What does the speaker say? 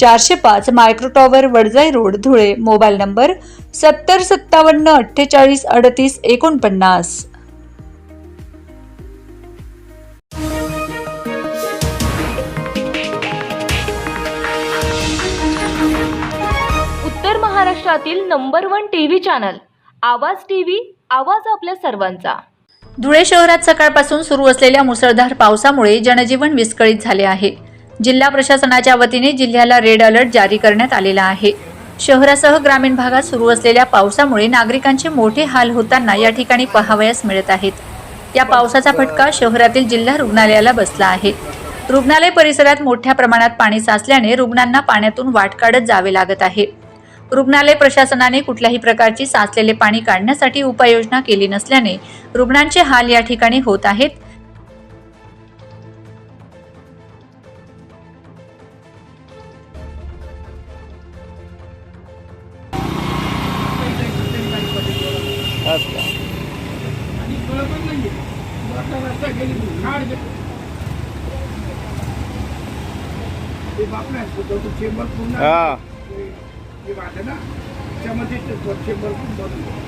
चारशे पाच micro tower Wadjai road Dhule. Mobile number सत्तर सत्तावन्न अठ्ठेचाळीस अडतीस एकोणपन्नास. उत्तर महाराष्ट्रातील number one TV channel. Awaaz TV आवाज आपल्या सर्वांचा. धुळे शहरात सकाळपासून सुरू असलेल्या मुसळधार पावसामुळे जनजीवन विस्कळीत झाले आहे. जिल्हा प्रशासनाच्या वतीने जिल्ह्याला रेड अलर्ट जारी करण्यात आलेला आहे. शहरासह ग्रामीण भागात सुरू असलेल्या पावसामुळे नागरिकांचे मोठे हाल होताना या ठिकाणी पहावयास मिळत आहेत. या पावसाचा फटका शहरातील जिल्हा रुग्णालयाला बसला आहे. रुग्णालय परिसरात मोठ्या प्रमाणात पाणी साचल्याने रुग्णांना पाण्यातून वाट काढत जावे लागत आहे. रुग्णालय प्रशासनाने कुठल्याही प्रकारची साचलेले पाणी काढण्यासाठी उपाययोजना केली नसल्याने रुग्णांचे हाल या ठिकाणी होत आहेत. हा त्यामध्ये चेंबर पण बनवलं